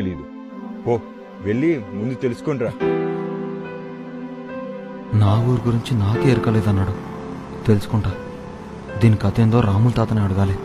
తెలియదు ఓ వెళ్ళి ముందు తెలుసుకుంట్రా నా ఊరు గురించి నాకే ఎరకలేదన్నాడు. తెలుసుకుంటా. దీని కథ ఏందో రాముల తాతని అడగాలి.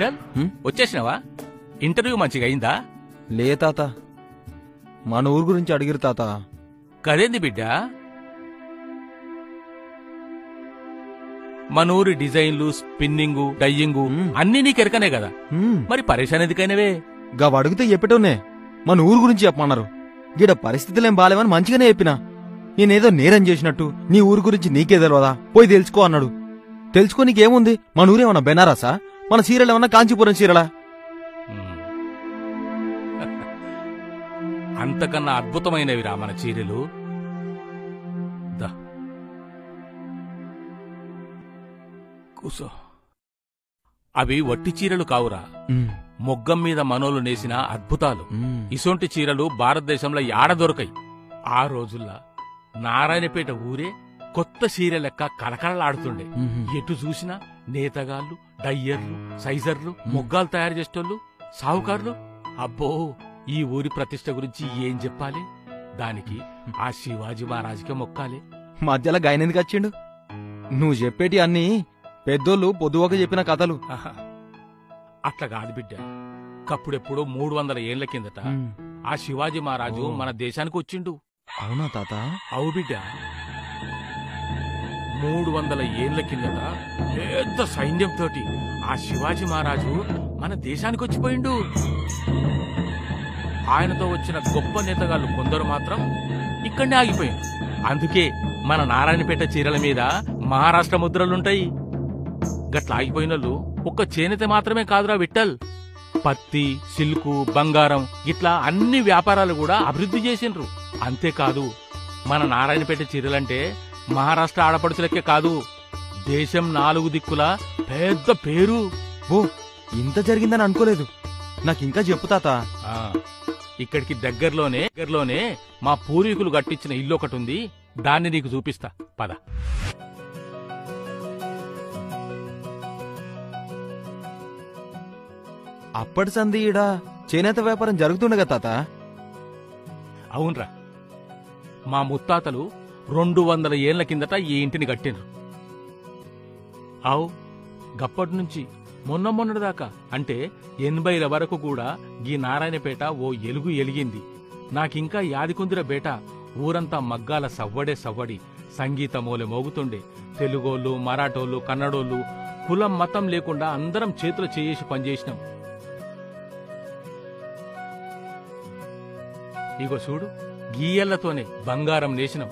విఠల్? వచ్చేసినావా? ఇంటర్వ్యూ మంచిగా అయిందా? లే తాత. మన ఊరు గురించి అడిగిరు తాత. కదేంది బిడ్డ? మన ఊరి డిజైన్లు స్పిన్నింగు డయ్యింగు. అన్నీ నీకు ఎరకనే కదా. మరి పరేషాన్ ఎందుకైనవే? గవ అడిగితే చెప్పటోనే మన ఊరు గురించి చెప్పమన్నారు. గీడ పరిస్థితులేం బాలేవని మంచిగానే చెప్పినా. నేనేదో నేరం చేసినట్టు. నీ ఊరు గురించి నీకే తెలియదా పోయి తెలుసుకో అన్నాడు. తెలుసుకో నీకేముంది? మన ఊరేమన్నా బెనారసా? మన సీరియల్ ఏమన్నా కాంచీపురం మ్మ్. అంతకన్నా అద్భుతమైనవిరా మన చీరలు. కూసో. అవి వట్టి చీరలు కావురా. మొగ్గం మీద మనోలు నేసిన అద్భుతాలు. ఇసొంటి చీరలు భారతదేశంలో యాడ దొరకాయి? ఆ రోజుల్లో నారాయణపేట ఊరే కొత్త చీర లెక్క కలకలలాడుతుండే ఎటు చూసినా నేతగాళ్ళు డయ్యర్లు సైజర్లు మొగ్గాలు తయారు చేసేటోళ్ళు సావుకారులు అబ్బో ఈ ఊరి ప్రతిష్ట గురించి ఏం చెప్పాలి? దానికి ఆ శివాజీ మహారాజుకే మొక్కాలి. మధ్యలో గాయనెందుకు వచ్చిండు? నువ్వు చెప్పేటి అన్ని పెద్దోళ్ళు పొద్దువక చెప్పిన కథలు. అట్లా కాదు బిడ్డ. కప్పుడెప్పుడో మూడు వందల ఏళ్ళ కిందట ఆ శివాజీ మహారాజు. మన దేశానికి వచ్చిండు. అవునా తాత? అవు బిడ్డ. మూడు వందల ఏళ్ళ కిందట పెద్ద సైన్యంతో ఆ శివాజీ మహారాజు మన దేశానికి వచ్చిపోయిండు. ఆయనతో వచ్చిన గొప్ప నేతగాళ్ళు కొందరు మాత్రం ఇక్కడనే ఆగిపోయింది అందుకే మన నారాయణపేట చీరల మీద మహారాష్ట్ర ముద్రలుంటాయి. గట్ల ఆగిపోయిన ఒక్క చేనేత మాత్రమే కాదురా విట్టల్ పత్తి సిల్కు బంగారం ఇట్లా అన్ని వ్యాపారాలు కూడా అభివృద్ధి చేసిండ్రు. అంతేకాదు మన నారాయణపేట చీరలంటే మహారాష్ట్ర ఆడపడుచులకే కాదు దేశం నాలుగు దిక్కుల పెద్ద పేరు. ఓ ఇంత జరిగిందని అనుకోలేదు. నాకు ఇంకా చెప్పు తాత. ఆ ఇక్కడికి దగ్గరలోనే దగ్గరలోనే మా పూర్వీకులు కట్టించిన ఇల్లు ఒకటి ఉంది దాన్ని నీకు చూపిస్తా. పద. అప్పటి సంది ఈడ చేనేత వ్యాపారం జరుగుతుండగా తాత? అవునరా. మా ముత్తాతలు రెండు వందల ఏళ్ళ కిందట ఈ ఇంటిని కట్టినరు ఆవు గప్పటి నుంచి మొన్న మొన్నటిదాకా అంటే ఎనభైల వరకు కూడా ఈ నారాయణపేట ఓ ఎలుగు ఎలిగింది. నాకింకా యాదికుందిర బేట ఊరంతా మగ్గాల సవ్వడే సవ్వడి సంగీతమోలె మోగుతుండే. తెలుగోళ్ళు మరాఠోళ్ళు కన్నడోళ్ళు కులం మతం లేకుండా అందరం చేతులు చేసి పనిచేసినాం. ఇగో చూడు గీయళ్ళతోనే బంగారం నేసినాం.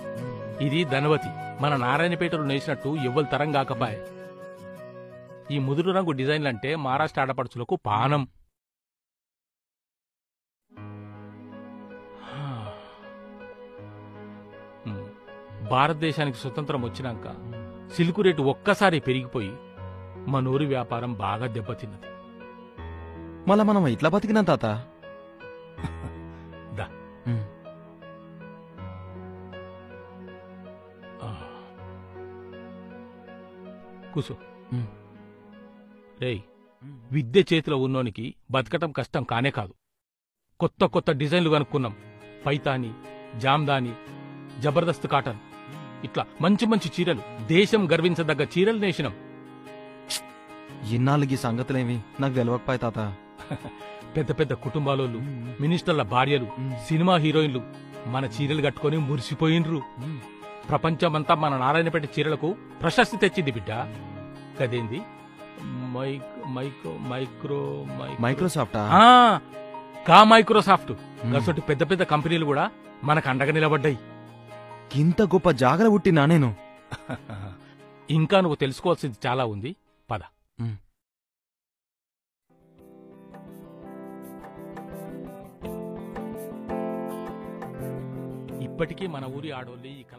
ఇది ధనవతి. మన నారాయణపేటలో నేసినట్టు ఎవ్వరు తరం కాకపాయ్. ఈ ముదురు రంగు డిజైన్లంటే మహారాష్ట్ర ఆడపడుచులకు పానం. భారతదేశానికి స్వతంత్రం వచ్చినాక సిల్కు రేటు ఒక్కసారి పెరిగిపోయి మన ఊరి వ్యాపారం బాగా దెబ్బతిన్నది. మళ్ళా మనం ఇట్లా బతికినాం తాత? కూసో. రేయ్ విద్య చేతిలో ఉన్నోనికి బతకటం కష్టం కానే కాదు. కొత్త కొత్త డిజైన్లు కనుక్కున్నాం. పైతాని జామ్దాని జబర్దస్త్ కాటన్. ఇట్లా మంచి మంచి చీరలు దేశం గర్వించదగ్గ చీరలు నేసినాం. ఇన్నాళ్ళకి ఈ సంగతులేమి? నాకు తెలియకపోయి తాత. పెద్ద పెద్ద కుటుంబాలోళ్ళు మినిస్టర్ల భార్యలు సినిమా హీరోయిన్లు మన చీరలు కట్టుకొని మురిసిపోయినరు. ప్రపంచమంతా మన నారాయణపేట చీరలకు ప్రశస్తి తెచ్చింది బిడ్డ. కదేంది? మైక్ మైక్రో మైక్రో మైక్రో మైక్రోసాఫ్టా? కా మైక్రోసాఫ్ట్. గసొంటి పెద్ద పెద్ద కంపెనీలు కూడా మనకు అండగా నిలబడ్డాయి. ఇంత గొప్ప జాగర పుట్టినా నేను? ఇంకా నువ్వు తెలుసుకోవాల్సింది చాలా ఉంది. పద. ఇప్పటికీ మన ఊరి ఆడోళ్ళు ఈ కళ